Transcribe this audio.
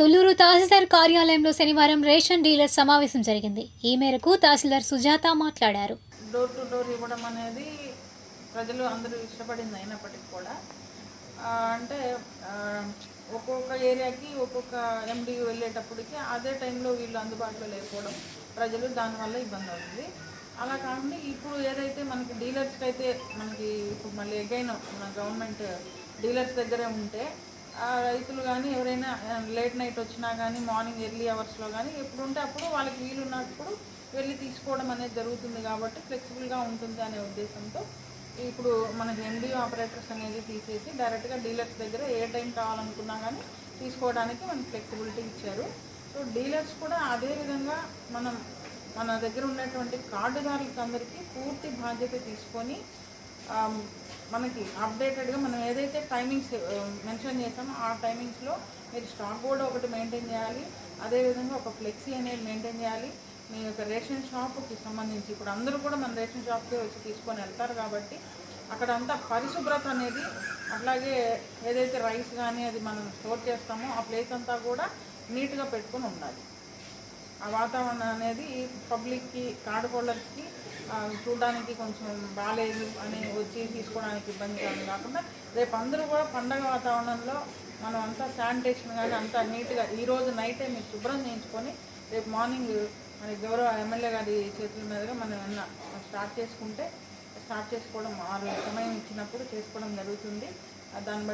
తుళ్ళూరు తహసీల్దార్ కార్యాలయంలో శనివారం ration dealer సమావేశం జరిగింది. ఈ మేరకు తహసీల్దార్ సుజాత మాట్లాడారు. డోర్ టు డోర్ ఇవ్వడం అనేది ప్రజలు అందరూ ఇష్టపడింది అయినప్పటికీ కూడా. అంటే ఒక్కొక్క ఏరియాకి ఒక్కొక్క ఎండి వెళ్ళేటప్పటికి అదే టైంలో వీళ్ళు అందుబాటులో లేకపోవడం ప్రజలు దానివల్ల ఇబ్బంది అవుతుంది. అలా కాకుండా ఇప్పుడు ఏదైతే మనకి డీలర్స్కి అయితే మనకి ఇప్పుడు మళ్ళీ ఎగైన మన గవర్నమెంట్ డీలర్స్ దగ్గరే ఉంటే రైతులు కానీ ఎవరైనా లేట్ నైట్ వచ్చినా కానీ మార్నింగ్ ఎర్లీ అవర్స్లో కానీ ఎప్పుడుంటే అప్పుడు వాళ్ళకి వీలు ఉన్నప్పుడు వెళ్ళి తీసుకోవడం అనేది జరుగుతుంది కాబట్టి ఫ్లెక్సిబుల్గా ఉంటుంది అనే ఉద్దేశంతో ఇప్పుడు మనకి ఎండి ఆపరేటర్స్ అనేది తీసేసి డైరెక్ట్గా డీలర్స్ దగ్గర ఏ టైం కావాలనుకున్నా కానీ తీసుకోవడానికి మనకి ఫ్లెక్సిబిలిటీ ఇచ్చారు. సో డీలర్స్ కూడా అదే విధంగా మనం మన దగ్గర ఉన్నటువంటి కార్డుదారులకు అందరికీ పూర్తి బాధ్యత తీసుకొని మనకి అప్డేటెడ్గా మనం ఏదైతే టైమింగ్స్ మెన్షన్ చేస్తామో ఆ టైమింగ్స్లో మీరు స్టాక్ బోర్డు ఒకటి మెయింటైన్ చేయాలి. అదేవిధంగా ఒక ఫ్లెక్సీ అనేది మెయింటైన్ చేయాలి. మీ యొక్క రేషన్ షాప్కి సంబంధించి ఇప్పుడు అందరూ కూడా మన రేషన్ షాప్కి వచ్చి తీసుకొని వెళ్తారు కాబట్టి అక్కడ అంతా పరిశుభ్రత అనేది అట్లాగే ఏదైతే రైస్ కానీ అది మనం స్టోర్ చేస్తామో ఆ ప్లేస్ అంతా కూడా నీట్గా పెట్టుకొని ఉండాలి. ఆ వాతావరణం అనేది పబ్లిక్కి కాడుకోళ్ళకి చూడడానికి కొంచెం బాగాలేదు అని వచ్చి తీసుకోవడానికి ఇబ్బంది కాదు కాకుండా రేపు అందరూ కూడా పండగ వాతావరణంలో మనం అంతా శానిటేషన్ కానీ అంతా నీట్గా ఈరోజు నైటే మీరు శుభ్రం చేయించుకొని రేపు మార్నింగ్ మన గౌరవ ఎమ్మెల్యే గారి చేతుల మీదుగా మనం ఏమన్నా స్టార్ట్ చేసుకుంటే స్టార్ట్ చేసుకోవడం ఆ సమయం ఇచ్చినప్పుడు చేసుకోవడం జరుగుతుంది. దాన్ని బట్టి